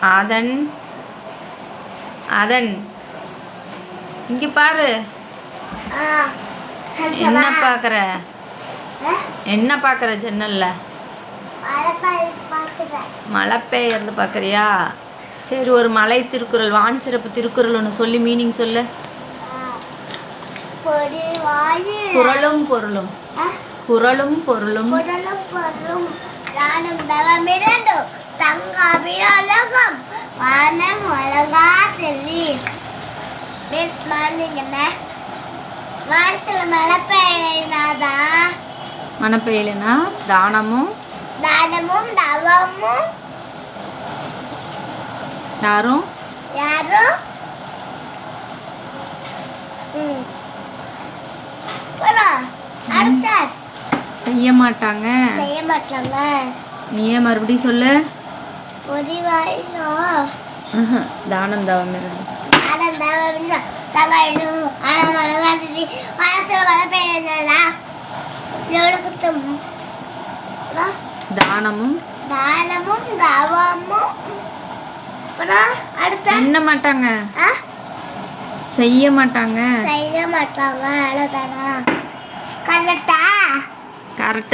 அதன் அதன். இங்க பாரு. என்ன பார்க்குற என்ன பார்க்குற ஜன்னல்ல? மழை பெய்யறது பார்க்குறியா சரி ஒரு மலை திருக்குறள் வான் சிறப்பு திருக்குறள் ஒன்று சொல்லி மீனிங் சொல்லு. குறளும் பொருளும். குறளும் பொருளும். உடலும் வானம் அழகா செல்லி மிஸ் மார்னிங் வானத்துல மழை பெய்யினாதா மழை பெய்யலைன்னா தானமும் தானமும் தவமும். யாரும்? யாரும்? செய்ய மாட்டாங்க செய்ய மாட்டாங்க நீயே மறுபடியும் சொல்லு. தானம் தவம் தானமும். தானமும் தவமும். என்ன மாட்டாங்க? செய்ய மாட்டாங்க. செய்ய மாட்டாங்க. அவ்வளோதானா கரெக்டு